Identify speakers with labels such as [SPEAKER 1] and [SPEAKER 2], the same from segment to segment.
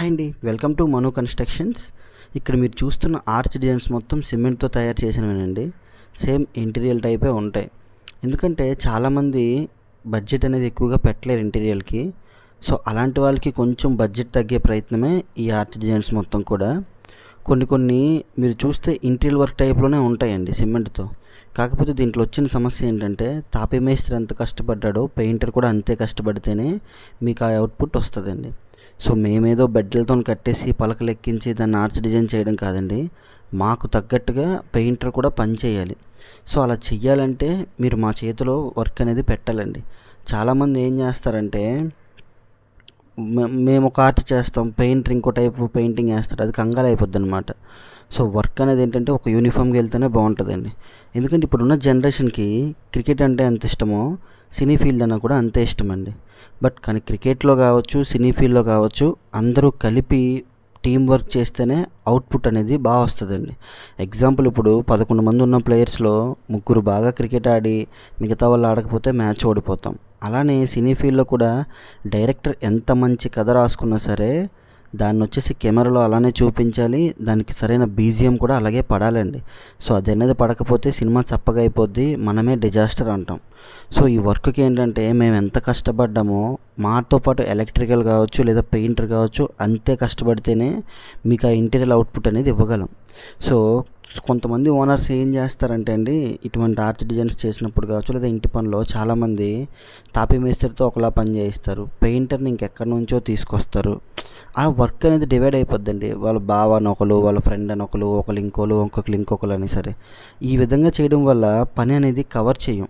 [SPEAKER 1] Hi అండి. Welcome to Manu constructions. ఇక్కడ మీరు చూస్తున్న ఆర్చ్ డిజైన్స్ మొత్తం సిమెంట్తో తయారు చేసినవేనండి. సేమ్ ఇంటీరియల్ టైపే ఉంటాయి. ఎందుకంటే చాలామంది బడ్జెట్ అనేది ఎక్కువగా పెట్టలేరు ఇంటీరియల్కి. సో అలాంటి వాళ్ళకి కొంచెం బడ్జెట్ తగ్గే ప్రయత్నమే ఈ ఆర్చ్ డిజైన్స్ మొత్తం కూడా. కొన్ని కొన్ని మీరు చూస్తే ఇంటీరియల్ వర్క్ టైప్లోనే ఉంటాయండి సిమెంట్తో. కాకపోతే దీంట్లో వచ్చిన సమస్య ఏంటంటే తాపి మేస్త్రి ఎంత కష్టపడ్డాడో పెయింటర్ కూడా అంతే కష్టపడితేనే మీకు ఆ అవుట్పుట్ వస్తుందండి. సో మేమేదో బెడ్లతో కట్టేసి పలకలు ఎక్కించి దాన్ని ఆర్చ్ డిజైన్ చేయడం కాదండి. మాకు తగ్గట్టుగా పెయింటర్ కూడా పని చేయాలి. సో అలా చెయ్యాలంటే మీరు మా చేతిలో వర్క్ అనేది పెట్టాలండి. చాలామంది ఏం చేస్తారంటే మేము ఒక ఆర్ట్ చేస్తాం పెయింటర్ ఇంకో టైపు పెయింటింగ్ వేస్తారు అది కంగాలు అయిపోద్ది అనమాట సో వర్క్ అనేది ఏంటంటే ఒక యూనిఫామ్కి వెళ్తేనే బాగుంటుందండి. ఎందుకంటే ఇప్పుడున్న జనరేషన్కి క్రికెట్ అంటే ఎంత ఇష్టమో సినీ ఫీల్డ్ అన్న కూడా అంతే ఇష్టమండి. బట్ కానీ క్రికెట్లో కావచ్చు సినీ ఫీల్డ్లో కావచ్చు అందరూ కలిపి టీం వర్క్ చేస్తేనే అవుట్పుట్ అనేది బాగా వస్తుందండి. ఎగ్జాంపుల్ ఇప్పుడు పదకొండు మంది ఉన్న ప్లేయర్స్లో ముగ్గురు బాగా క్రికెట్ ఆడి మిగతా వాళ్ళు ఆడకపోతే మ్యాచ్ ఓడిపోతాం. అలానే సినీ ఫీల్డ్లో కూడా డైరెక్టర్ ఎంత మంచి కథ రాసుకున్నా సరే దాన్ని వచ్చేసి కెమెరాలో అలానే చూపించాలి. దానికి సరైన బీజియం కూడా అలాగే పడాలండి. సో అది అనేది పడకపోతే సినిమా చప్పగా అయిపోద్ది మనమే డిజాస్టర్ అంటాం. సో ఈ వర్క్కి ఏంటంటే మేము ఎంత కష్టపడ్డామో మాతో పాటు ఎలక్ట్రికల్ కావచ్చు లేదా పెయింటర్ కావచ్చు అంతే కష్టపడితేనే మీకు ఆ ఇంటీరియల్ అవుట్పుట్ అనేది ఇవ్వగలం. సో కొంతమంది ఓనర్స్ ఏం చేస్తారంటే అండి ఇటువంటి ఆర్చ్ డిజైన్స్ చేసినప్పుడు కావచ్చు లేదా ఇంటి పనిలో చాలామంది తాపి మేస్త్రితో ఒకలా పని చేయిస్తారు. పెయింటర్ని ఇంకెక్కడి నుంచో తీసుకొస్తారు. ఆ వర్క్ అనేది డివైడ్ అయిపోద్దండి. వాళ్ళ బావ అని ఒకరు వాళ్ళ ఫ్రెండ్ అని ఒకరు ఒకరు ఇంకోలు ఇంకొకరు ఇంకొకరు అని సరే. ఈ విధంగా చేయడం వల్ల పని అనేది కవర్ చేయం.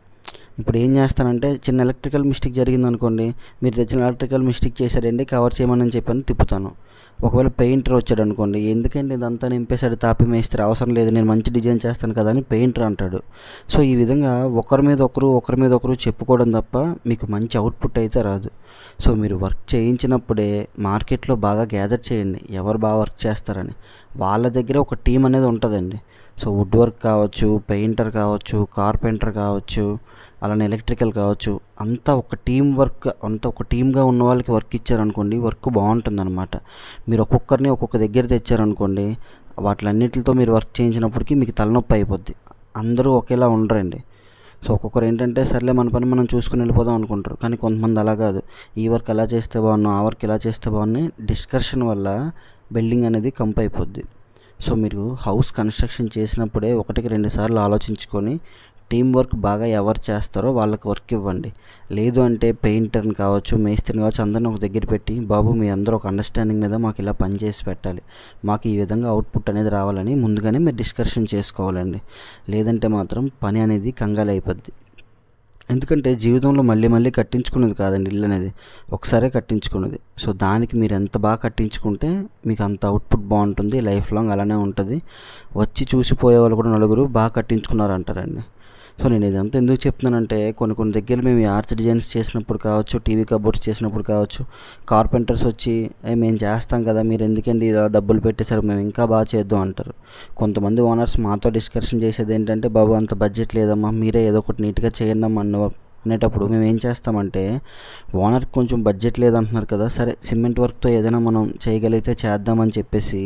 [SPEAKER 1] ఇప్పుడు ఏం చేస్తానంటే చిన్న ఎలక్ట్రికల్ మిస్టేక్ జరిగింది అనుకోండి మీరు తెచ్చిన ఎలక్ట్రికల్ మిస్టేక్ చేశారండి కవర్ చేయమని చెప్పని తిప్పుతాను. ఒకవేళ పెయింటర్ వచ్చాడు అనుకోండి ఎందుకంటే ఇదంతా నింపేశాడు తాపి మేస్త్రి అవసరం లేదు నేను మంచి డిజైన్ చేస్తాను కదా అని పెయింటర్ అంటాడు. సో ఈ విధంగా ఒకరి మీద ఒకరు ఒకరి మీద ఒకరు చెప్పుకోవడం తప్ప మీకు మంచి అవుట్పుట్ అయితే రాదు. సో మీరు వర్క్ చేయించినప్పుడే మార్కెట్లో బాగా గ్యాదర్ చేయండి ఎవరు బాగా వర్క్ చేస్తారని. వాళ్ళ దగ్గర ఒక టీం అనేది ఉంటుందండి. సో వుడ్ వర్క్ కావచ్చు పెయింటర్ కావచ్చు కార్పెంటర్ కావచ్చు అలానే ఎలక్ట్రికల్ కావచ్చు అంతా ఒక టీం వర్క్ అంతా ఒక టీమ్గా ఉన్న వాళ్ళకి వర్క్ ఇచ్చారనుకోండి వర్క్ బాగుంటుందన్నమాట. మీరు ఒక్కొక్కరిని ఒక్కొక్క దగ్గర తెచ్చారనుకోండి వాటిలన్నిటితో మీరు వర్క్ చేయించినప్పటికీ మీకు తలనొప్పి అయిపోద్ది. అందరూ ఒకేలా ఉండరండి. సో ఒక్కొక్కరు ఏంటంటే సర్లే మన పని మనం చూసుకుని వెళ్ళిపోదాం అనుకుంటారు. కానీ కొంతమంది అలా కాదు. ఈ వర్క్ ఎలా చేస్తే బాగున్నా ఆ వర్క్ ఎలా చేస్తే బాగున్నాయి డిస్కషన్ వల్ల బిల్డింగ్ అనేది కంప్ అయిపోద్ది. సో మీరు హౌస్ కన్స్ట్రక్షన్ చేసినప్పుడే ఒకటికి రెండు సార్లు ఆలోచించుకొని టీం వర్క్ బాగా ఎవరు చేస్తారో వాళ్ళకి వర్క్ ఇవ్వండి. లేదు అంటే పెయింటర్ని కావచ్చు మేస్త్రిని కావచ్చు అందరిని ఒక దగ్గర పెట్టి బాబు మీ అందరూ ఒక అండర్స్టాండింగ్ మీద మాకు ఇలా పని చేసి పెట్టాలి. మాకు ఈ విధంగా అవుట్పుట్ అనేది రావాలని ముందుగానే మీరు డిస్కషన్ చేసుకోవాలండి. లేదంటే మాత్రం పని అనేది కంగాలు అయిపోద్ది. ఎందుకంటే జీవితంలో మళ్ళీ మళ్ళీ కట్టించుకున్నది కాదండి ఇల్లు అనేది. ఒకసారే కట్టించుకున్నది. సో దానికి మీరు ఎంత బాగా కట్టించుకుంటే మీకు అంత అవుట్పుట్ బాగుంటుంది లైఫ్ లాంగ్ అలానే ఉంటుంది. వచ్చి చూసిపోయే వాళ్ళు కూడా నలుగురు బాగా కట్టించుకున్నారు అంటారండి సో నేను ఇదంతా ఎందుకు చెప్తున్నానంటే కొన్ని కొన్ని దగ్గర మేము ఆర్చ్ డిజైన్స్ చేసినప్పుడు కావచ్చు టీవీ కబోర్డ్స్ చేసినప్పుడు కావచ్చు కార్పెంటర్స్ వచ్చి మేము చేస్తాం కదా మీరు ఎందుకండి ఇలా డబ్బులు పెట్టేశారు మేము ఇంకా బాగా చేద్దాం అంటారు. కొంతమంది ఓనర్స్ మాతో డిస్కషన్ చేసేది ఏంటంటే బాబు అంత బడ్జెట్ లేదమ్మా మీరే ఏదో ఒకటి నీట్గా చేయండి అన్న అనేటప్పుడు మేము ఏం చేస్తామంటే ఓనర్ కొంచెం బడ్జెట్ లేదంటున్నారు కదా సరే సిమెంట్ వర్క్తో ఏదైనా మనం చేయగలిగితే చేద్దామని చెప్పేసి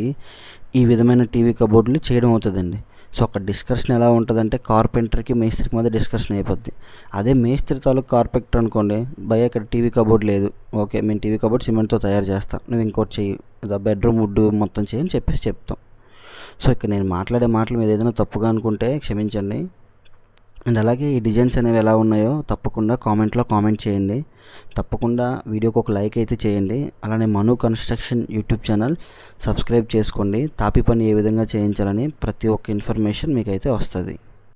[SPEAKER 1] ఈ విధమైన టీవీ కబోర్డులు చేయడం అవుతుందండి. సో అక్కడ డిస్కషన్ ఎలా ఉంటుందంటే కార్పెంటర్కి మేస్త్రికి మధ్య డిస్కషన్ అయిపోద్ది. అదే మేస్త్రి తాలూకు కార్పెంటర్ అనుకోండి భయ ఇక్కడ టీవీ కబోర్డ్ లేదు. ఓకే మేము టీవీ కబోర్డ్ సిమెంట్తో తయారు చేస్తాం. నువ్వు ఇంకోటి చెయ్యి. బెడ్రూమ్ వుడ్ మొత్తం చేయని చెప్పేసి చెప్తాం. సో ఇక్కడ నేను మాట్లాడే మాటలు మీద ఏదైనా తప్పుగా అనుకుంటే క్షమించండి. అండ్ అలాగే ఈ డిజైన్స్ అనేవి ఎలా ఉన్నాయో తప్పకుండా కామెంట్లో కామెంట్ చేయండి. తప్పకుండా వీడియోకి ఒక లైక్ అయితే చేయండి. అలానే Manu construction YouTube channel subscribe చేసుకోండి. తాపి పని ఏ విధంగా చేయించాలని ప్రతి ఒక్క ఇన్ఫర్మేషన్ మీకైతే వస్తుంది.